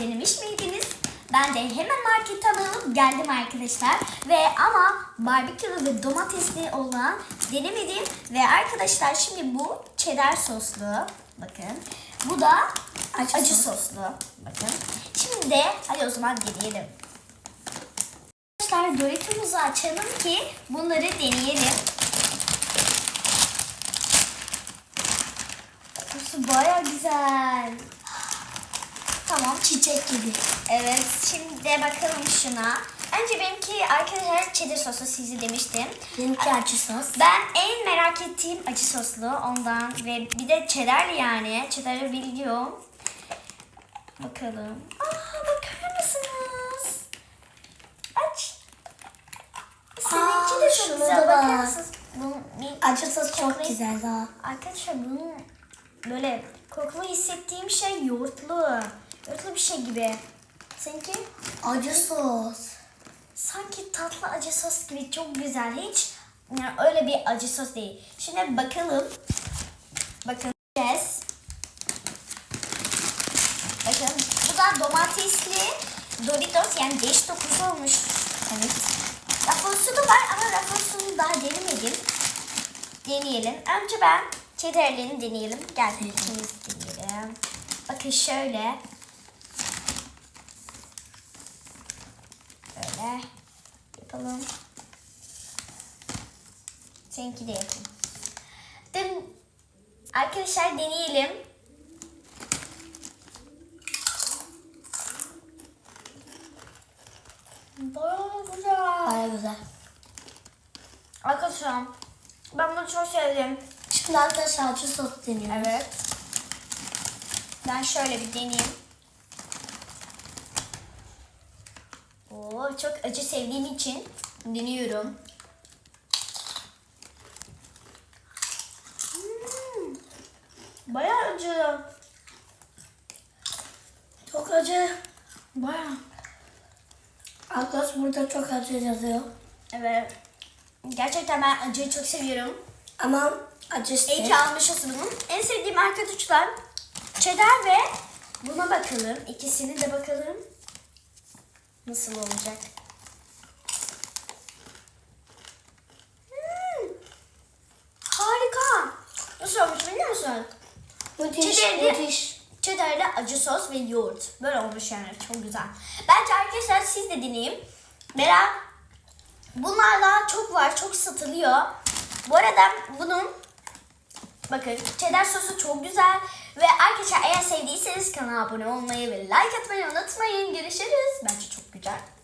denemiş miydiniz? Ben de hemen marketten alıp geldim arkadaşlar. Ve ama barbekülü ve domatesli olan denemedim. Ve arkadaşlar şimdi bu cheddar soslu. Bakın. Bu da Acı acı, sos. soslu. Bakın. Şimdi de hadi o zaman deneyelim. Arkadaşlar Doritos'umuzu açalım ki bunları deneyelim. Kokusu baya güzel. Çiçek gibi. Evet, şimdi de bakalım şuna. Önce benimki arkadaşlar cheddar soslu sizi demiştim. Benimki acı sos. Ben en merak ettiğim acı soslu ondan ve bir de cheddar yani. Cheddar'ı biliyorum. Bakalım. Aa bakar mısınız? Aç. Seninki de çok güzel. da Bakar bak. mısınız? Bunun bir Acı sos çok Koklayın. güzel daha. Arkadaşlar bunun böyle kokulu hissettiğim şey yoğurtlu. Yoğurtlu bir şey gibi. Seninki? Acı sos. Sanki tatlı acı sos gibi çok güzel. Hiç yani öyle bir acı sos değil. Şimdi bakalım. Bakın. Yes. Bakın bu da domatesli Doritos yani değiş dokusu olmuş. Evet. Ruffles'u da var ama Ruffles'unu daha denemedim. Deneyelim. Önce ben cheddar'lerini deneyelim. Gel ikimiz deneyelim. Bakın şöyle. Böyle yapalım. Seninki de yapayım. Dün arkadaşlar deneyelim. Bayağı güzel. Baya güzel. Arkadaşlar ben bunu çok sevdim. Şimdi arkadaşlar acı sos deniyoruz. Evet. Ben şöyle bir deneyeyim. Oo, çok acı sevdiğim için deniyorum. Hmm, Bayağı acı. Çok acı. Bayağı. Arkadaş burada çok acı yazıyor. Evet. Gerçekten ben acıyı çok seviyorum. Ama acı işte. İyi ki almışız bunu. En sevdiğim arkadaşlar cheddar ve buna bakalım. İkisini de bakalım. Nasıl olacak? Hmm. Harika. Nasıl olmuş biliyor musun? Müthiş, Cheddar'lı, müthiş. cheddar'lı acı sos ve yoğurt. Böyle olmuş yani çok güzel. Bence arkadaşlar siz de deneyin. Merak Bunlarla çok var, çok satılıyor. Bu arada bunun bakın cheddar sosu çok güzel ve arkadaşlar eğer sevdiyseniz kanala abone olmayı ve like atmayı unutmayın. Görüşürüz. Bye tá?